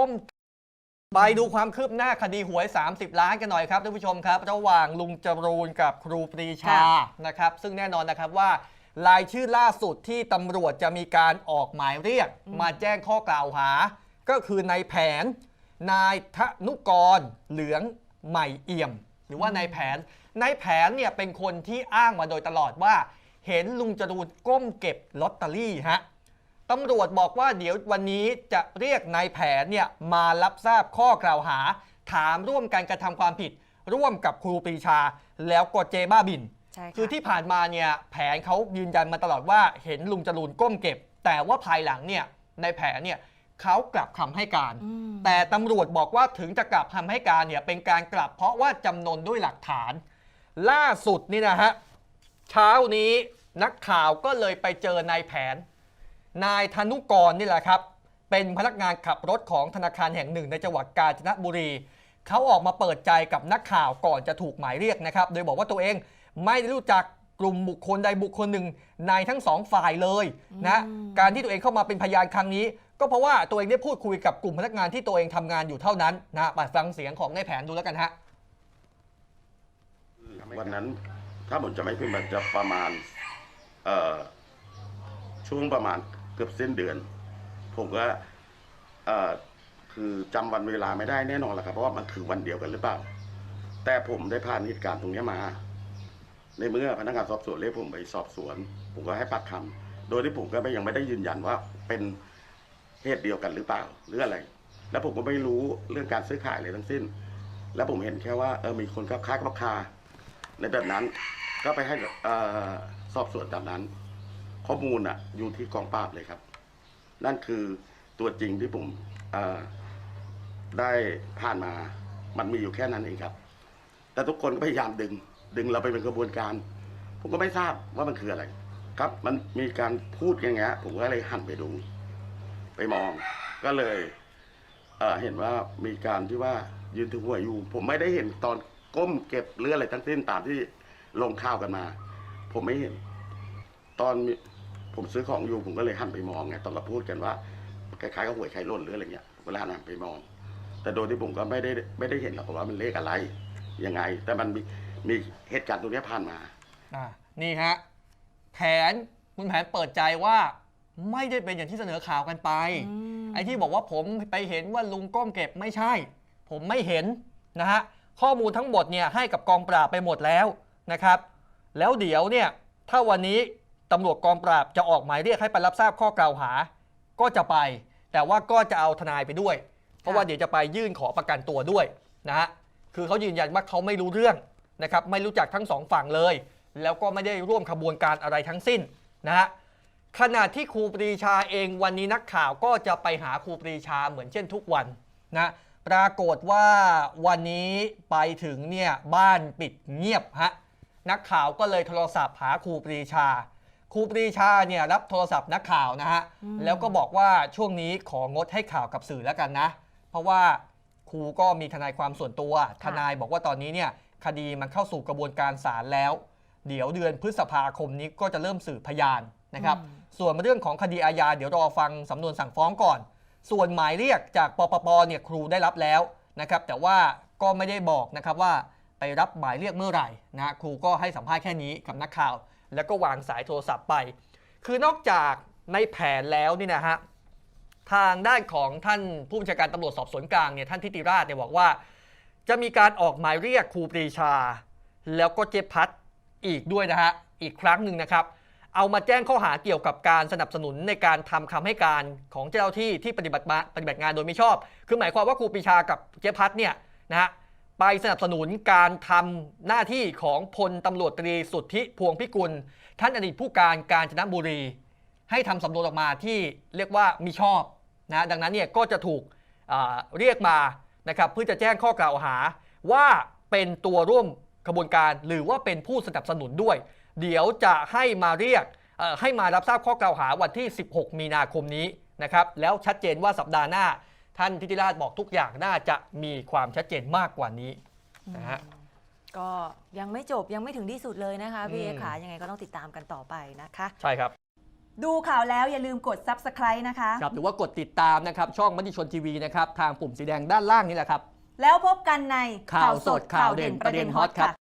ก้มไปดูความคืบหน้าคดีหวย 30 ล้านกันหน่อยครับท่านผู้ชมครับ ระหว่างลุงจรูนกับครูปรีชาค่ะนะครับ ซึ่งแน่นอนนะครับว่ารายชื่อล่าสุดที่ตำรวจจะมีการออกหมายเรียก มาแจ้งข้อกล่าวหา ก็คือนายแผน นายธนุกร เหลืองใหม่เอี่ยม หรือว่านายแผนนายแผนเนี่ยเป็นคนที่อ้างมาโดยตลอดว่า เห็นลุงจรูนก้มเก็บลอตเตอรี่ฮะ ตำรวจบอกว่าเดี๋ยววันนี้จะเรียกนายแผนเนี่ยมารับทราบข้อกล่าวหา ถามร่วมกันกระทำความผิด ร่วมกับครูปรีชา แล้วก็เจบ้าบิน ใช่ะคือที่ผ่านมาเนี่ยแผนเขายืนยันมาตลอดว่าเห็นลุงจรูนก้มเก็บ แต่ว่าภายหลังเนี่ยในแผนเนี่ยเขากลับคำให้การ อืมแต่ตำรวจบอกว่าถึงจะกลับคำให้การเนี่ยเป็นการกลับเพราะว่าจำนนด้วยหลักฐาน ล่าสุดนี่นะฮะเช้านี้นักข่าวก็เลยไปเจอนายแผน นายธนุกรนี่แหละครับ เป็นพนักงานขับรถของธนาคารแห่งหนึ่ง ในจังหวัดกาญจนบุรี เขาออกมาเปิดใจกับนักข่าวก่อนจะถูกหมายเรียกนะครับ โดยบอกว่าตัวเองไม่ได้รู้จักกลุ่มบุคคลใดบุคคลหนึ่งในทั้งสองฝ่ายเลยนะอืมการที่ตัวเองเข้ามาเป็นพยานครั้งนี้ ก็เพราะว่าตัวเองได้พูดคุยกับกลุ่มพนักงานที่ตัวเองทำงานอยู่เท่านั้นนะไปฟังเสียงของนายแผนดูแล้วกันฮะวันนั้นถ้าผมจะไม่ผิดมันจะประมาณเอ่อช่วงประมาณเกือบเส้นเดือน ผมก็คือจำวันเวลาไม่ได้แน่นอนแหละครับเพราะว่ามันคือวันเดียวกันหรือเปล่า แต่ผมได้ผ่านเหตุการณ์ตรงนี้มา ในเมื่อพนักงานสอบสวนเรียกผมไปสอบสวน ผมก็ให้ปากคำโดยที่ผมก็ยังไม่ได้ยืนยันว่าเป็นเหตุเดียวกันหรือเปล่าหรืออะไร แล้วผมก็ไม่รู้เรื่องการซื้อขายอะไรทั้งสิ้น แล้วผมเห็นแค่ว่าเออมีคนค้าค้ากับคาในแบบนั้น ก็ไปให้ออสอบสวนตามนั้น ข้อมูลอะอยู่ที่กองปราบเลยครับ นั่นคือตัวจริงที่ผมได้ผ่านมา มันมีอยู่แค่นั้นเองครับ แต่ทุกคนก็พยายามดึง ดึงเราไปเป็นกระบวนการ ผมก็ไม่ทราบว่ามันคืออะไร ครับ มันมีการพูดอย่างเงี้ย ผมก็เลยหันไปดู ไปมอง ก็เลยเเห็นว่ามีการที่ว่ายืนถือหัวยอยู่ ผมไม่ได้เห็นตอนก้มเก็บเรืออะไรทั้งสิ้นตามที่ลงข้าวกันมา ผมไม่เห็น ตอน ผมซื้อของอยู่ผมก็เลยหันไปมองไงตอนเราพูดกันว่าคล้ายๆกับหวยไข่ล่นหรืออะไรเงี้ยผมก็เลยหันไปมอง แต่โดยที่ผมก็ไม่ได้ไม่ได้เห็นหรอกว่ามันเลขอะไรยังไง แต่มันมีมีเหตุการณ์ตรงเนี้ยผ่านมาอ่านี่ฮะแผนคุณแผนเปิดใจว่าไม่ได้เป็นอย่างที่เสนอข่าวกันไปอืมไอ้ที่บอกว่าผมไปเห็นว่าลุงก้มเก็บไม่ใช่ ผมไม่เห็นนะฮะข้อมูลทั้งหมดเนี่ยให้กับกองปราบไปหมดแล้วนะครับ แล้วเดี๋ยวเนี่ยถ้าวันนี้ ตำรวจกองปราบจะออกหมายเรียกให้ไปรับทราบข้อกล่าวหา ก็จะไป แต่ว่าก็จะเอาทนายไปด้วย เพราะว่าเดี๋ยวจะไปยื่นขอประกันตัวด้วยนะฮะคือเขายืนยันว่าเขาไม่รู้เรื่องนะครับไม่รู้จักทั้งสองฝั่งเลย แล้วก็ไม่ได้ร่วมขบวนการอะไรทั้งสิ้นนะฮะขณะที่ครูปรีชาเองวันนี้นักข่าวก็จะไปหาครูปรีชาเหมือนเช่นทุกวันนะปรากฏว่าวันนี้ไปถึงเนี่ยบ้านปิดเงียบฮะนักข่าวก็เลยโทรศัพท์หาครูปรีชา ครูปรีชาเนี่ยรับโทรศัพท์นักข่าวนะฮะอืม แล้วก็บอกว่าช่วงนี้ของดให้ข่าวกับสื่อแล้วกันนะ เพราะว่าครูก็มีทนายความส่วนตัว ทนายบอกว่าตอนนี้เนี่ยคดีมันเข้าสู่กระบวนการศาลแล้ว เดี๋ยวเดือนพฤษภาคมนี้ก็จะเริ่มสืบพยานนะครับอืมส่วนเรื่องของคดีอาญาเดี๋ยวรอฟังสำนวนสั่งฟ้องก่อน ส่วนหมายเรียกจากปปปเนี่ยครูได้รับแล้วนะครับแต่ว่าก็ไม่ได้บอกนะครับว่าไปรับหมายเรียกเมื่อไหร่นะฮะครูก็ให้สัมภาษณ์แค่นี้กับนักข่าว แล้วก็วางสายโทรศัพท์ไป คือนอกจากในแผนแล้วนี่นะฮะทางด้านของท่านผู้บัญชาการตำรวจสอบสวนกลางเนี่ยท่านทิติราชเนี่ยบอกว่า จะมีการออกหมายเรียกครูปรีชา แล้วก็เจ๊พัดอีกด้วยนะฮะอีกครั้งหนึ่งนะครับ เอามาแจ้งข้อหาเกี่ยวกับการสนับสนุนในการทำคำให้การของเจ้าหน้าที่ที่ปฏิบัติมาปฏิบัติงานโดยไม่ชอบ คือหมายความว่าครูปรีชากับเจ๊พัดเนี่ยนะฮะ ไปสนับสนุนการทำหน้าที่ของพลตำรวจตรีสุทธิพวงพิกุล ท่านอดีตผู้การกาญจนบุรี ให้ทำสำนวนออกมาที่เรียกว่ามีชอบนะดังนั้นเนี่ยก็จะถูกเรียกมานะครับเพื่อจะแจ้งข้อกล่าวหาว่าเป็นตัวร่วมขบวนการหรือว่าเป็นผู้สนับสนุนด้วย เดี๋ยวจะให้มาเรียกให้มารับทราบข้อกล่าวหาวันที่ 16 มีนาคมนี้นะครับแล้วชัดเจนว่าสัปดาห์หน้า ท่านทิติราชบอกทุกอย่างน่าจะมีความชัดเจนมากกว่านี้นะฮะ ก็ยังไม่จบยังไม่ถึงที่สุดเลยนะคะพี่อืมเอขายังไงก็ต้องติดตามกันต่อไปนะคะ ใช่ครับ ดูข่าวแล้วอย่าลืมกด subscribe นะคะ ครับหรือว่ากดติดตามนะครับ ช่องมติชนทีวีนะครับ ทางปุ่มสีแดงด้านล่างนี่แหละครับ แล้วพบกันในข่าวสดข่าวเด่นประเด็นฮอตครับ